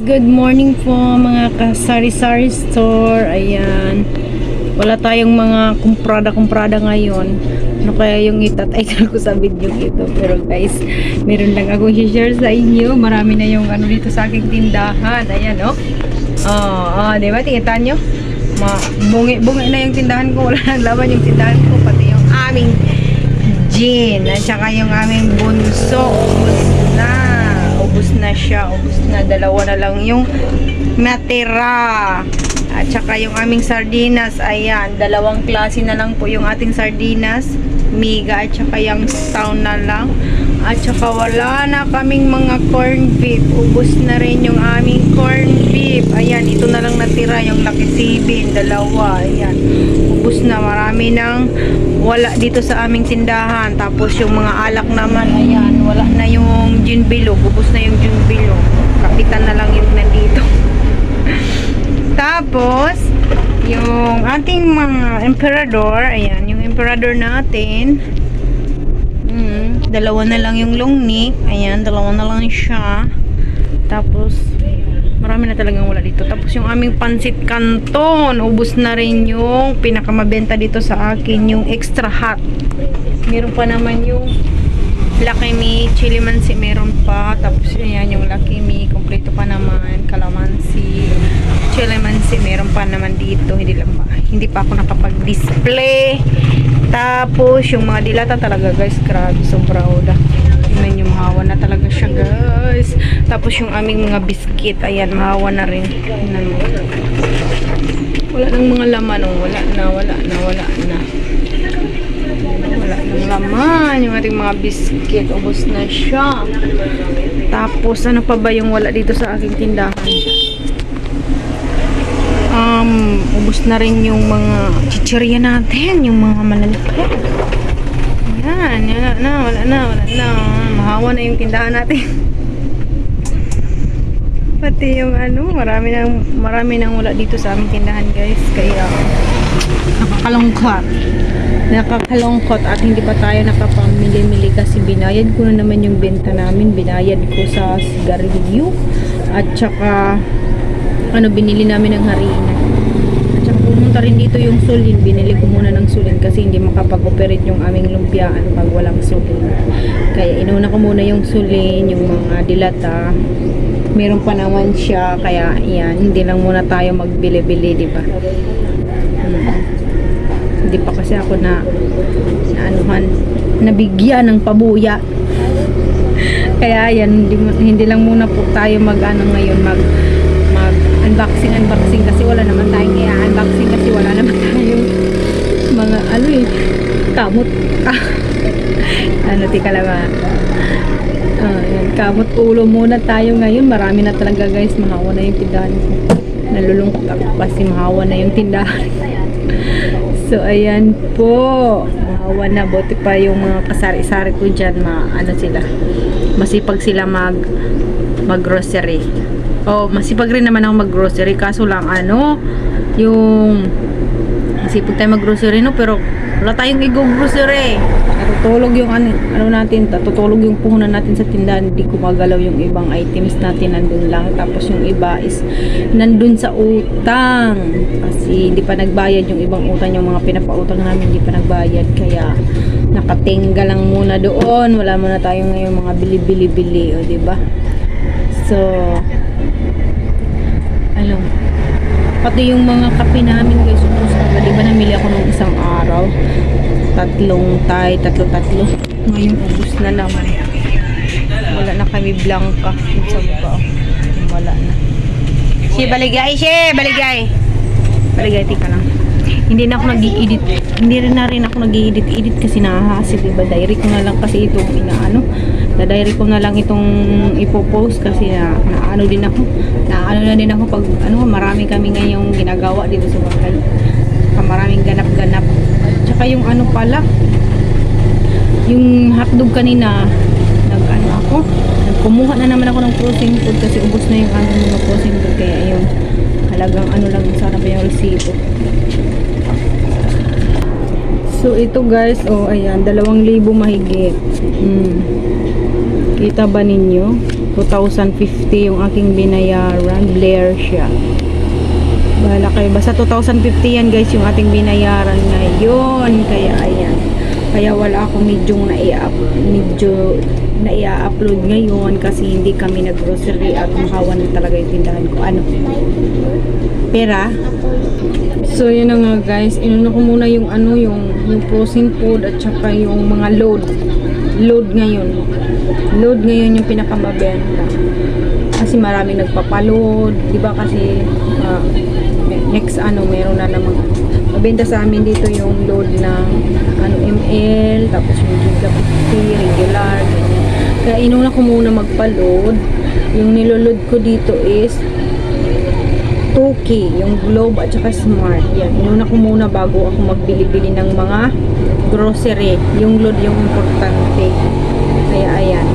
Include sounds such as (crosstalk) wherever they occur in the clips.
Good morning po mga kasari-sari store. Ayan. Wala tayong mga kumprada-kumprada ngayon. Ano kaya yung itatay (laughs) ko sa video ito. Pero guys, meron lang akong share sa inyo. Marami na yung ano dito sa aking tindahan. Ayan, oh. Oh, oh, di ba? Tingnan nyo. Ma bungi-bungi na yung tindahan ko. (laughs) Wala nang laman yung tindahan ko. Pati yung aming gin. At saka yung aming bunso. Na siya. Ubus na. Dalawa na lang yung natira. At saka yung aming sardinas. Ayan. Dalawang klase na lang po yung ating sardinas. Miga at saka yung town na lang. At saka wala na kaming mga corn beef. Ubus na rin yung aming corn beef. Ayan, ito na lang natira yung Lucky Sibin, dalawa. Ayan, ubus na. Marami nang wala dito sa aming tindahan. Tapos yung mga alak naman, ayan, wala na yung gin bilog. Ubus na yung gin bilog. Kapitan na lang yung nandito. (laughs) Tapos, yung ating mga emperador, ayan, yung emperador natin, dalawa na lang yung long neck, ayan, dalawa na lang siya. Tapos, marami na talagang wala dito. Tapos yung aming pansit canton, ubus na rin yung pinakamabenta dito sa akin, yung extra hot. Meron pa naman yung Lucky Me, chili mansi meron pa. Tapos ayan yung Me, kompleto pa naman, calamansi, chili mansi meron pa naman dito. Hindi lang pa, hindi pa ako nakapag-display. Tapos yung mga dilata talaga guys, grabe, sobra oda. Tingnan yung mahawa na talaga siya guys. Tapos yung aming mga biscuit, ayan, mahawa na rin. Wala nang mga laman, oh. wala na, wala na, wala na wala nang laman yung ating mga biscuit ubos na siya tapos ano pa ba yung wala dito sa aking tindahan um ubos na rin yung mga chichirya natin yung mga malalaki yan wala na wala na wala na. Mahawa na yung tindahan natin. Pati yung ano marami nang marami nang wala dito sa aming tindahan guys. Kaya nakakalungkot. Nakakalungkot at hindi pa tayo nakapamili-mili kasi binayad ko na naman yung benta namin. Binayad ko sa sigarilyo at saka ano binili namin ng harina. At saka pumunta rin dito yung sulin. Binili ko muna ng sulin kasi hindi makapag-operate yung aming lumpiaan pag walang sulin. Kaya inuna ko muna yung sulin yung mga dilata. Meron pa naman siya kaya yan hindi lang muna tayo magbili-bili di ba? Hmm. hindi pa kasi ako na, na anuhan nabigyan ng pabuya. (laughs) Kaya yan hindi, hindi lang muna po tayo mag ano ngayon mag unboxing unboxing kasi wala naman tayong kaya unboxing kasi wala naman (laughs) tayong mga ano eh kamot (laughs) ano tika lang ah yan. Kamot ulo muna tayo ngayon. Marami na talaga guys. Mahawa na yung tindahan ko. Nalulungkot ako kasi mahawa na yung tindahan. (laughs) so, ayan po. Mahawa na. Buti pa yung mga kasari-sari ko dyan. Ma, ano sila. Masipag sila mag mag-grocery. Oh, masipag rin naman ako mag-grocery. Kaso lang, ano, yung masipag tayo mag-grocery, no? Pero wala tayong i-grocery. Natutulog yung ano, ano natin, natutulog yung puhunan natin sa tindahan, hindi kumagalaw yung ibang items natin nandun lang. Tapos yung iba is nandun sa utang. Kasi hindi pa nagbayad yung ibang utang, yung mga pinapautang namin hindi pa nagbayad. Kaya nakatingga lang muna doon. Wala muna tayo ngayon mga bili-bili-bili, o di ba? So, ano, pati yung mga kape namin guys, ubus na. Ba namili ako nung isang araw? Tatlong tay, tatlo-tatlo. Ngayon ubus na naman. Wala na kami blanca. Ba? Wala na. Si baligay, si baligay. Baligay, tika lang. Hindi na ako nag-i-edit. Hindi rin na rin ako nag-i-edit-edit kasi nakahasip. Diba? Diary ko na lang kasi itong inaano. Na diary ko na lang itong ipopost kasi na, na ano din ako. Na ano na din ako pag ano, marami kami ngayong ginagawa dito sa bahay. Saka maraming ganap-ganap. Tsaka yung ano pala, yung hotdog kanina, nag ano ako, kumuha na naman ako ng frozen food kasi ubos na yung ano mga frozen food kaya yung halagang ano lang sana ba yung resibo. So ito guys, oh ayan, dalawang libo mahigit. Mm. Kita ba ninyo? 2,050 yung aking binayaran. Blair siya. Bahala kayo. Basta 2,050 yan guys yung ating binayaran ngayon. Kaya ayan. Kaya wala akong medyo na medyo na i-upload ngayon kasi hindi kami nag-grocery at mahawan na talaga yung tindahan ko. Ano? Pera? So yun na nga guys, inuna ko muna yung ano yung yung frozen food at saka yung mga load. Load ngayon. Load ngayon yung pinakamabenta. Kasi marami nagpapaload, 'di ba kasi ah, next ano meron na namang mabenta sa amin dito yung load ng ano ml tapos yung giga 50 regular ganyan. Kaya inuna ko muna magpa-load. Yung niloload ko dito is 2K, yung Globe at saka Smart. Yan, inuna ko muna bago ako magbili-bili ng mga grocery. Yung load yung importante. Kaya ayan.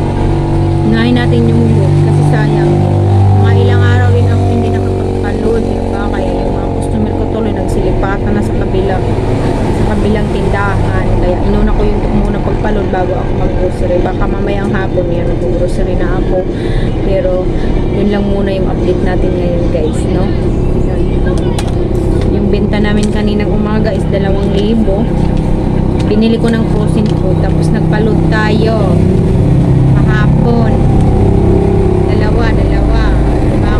Unahin natin yung load kasi sayang. Mga ilang araw din ako hindi nakapagpa-load. Diba? Kaya yung mga customer ko tuloy nagsilipatan na sa kabilang sa kabilang tindahan. Kaya inuna ko yung muna pagpa-load bago ako mag-grocery. Baka mamayang hapon yan, mag-grocery na ako. Pero yun lang muna yung update natin ngayon guys, no? Yun. Yung benta namin kaninang umaga is 2,000. Binili ko ng frozen food tapos nagpa-load tayo. Kahapon. Dalawa, dalawa. Diba?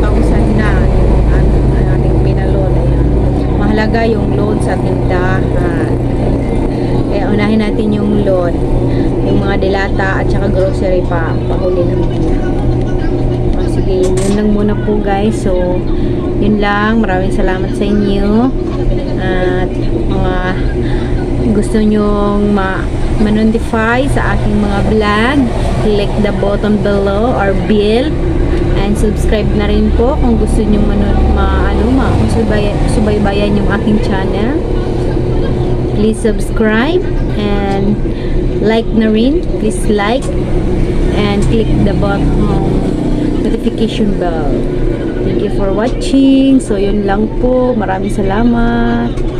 2,000 na yung ano, ang ating pinaload. Ayan. Mahalaga yung load sa tindahan. Kaya unahin natin yung load. Yung dilata at saka grocery pa. Pahuli na muna. Ah, sige, yun lang muna po guys. So, yun lang. Maraming salamat sa inyo. At mga gusto nyong ma ma-notify sa aking mga vlog, click the button below or bell and subscribe na rin po kung gusto nyo mano, ma, ano, ma, subay, subaybayan yung aking channel. Please subscribe and like na rin. Please like and click the button notification bell. Thank you for watching. So, yun lang po. Maraming salamat.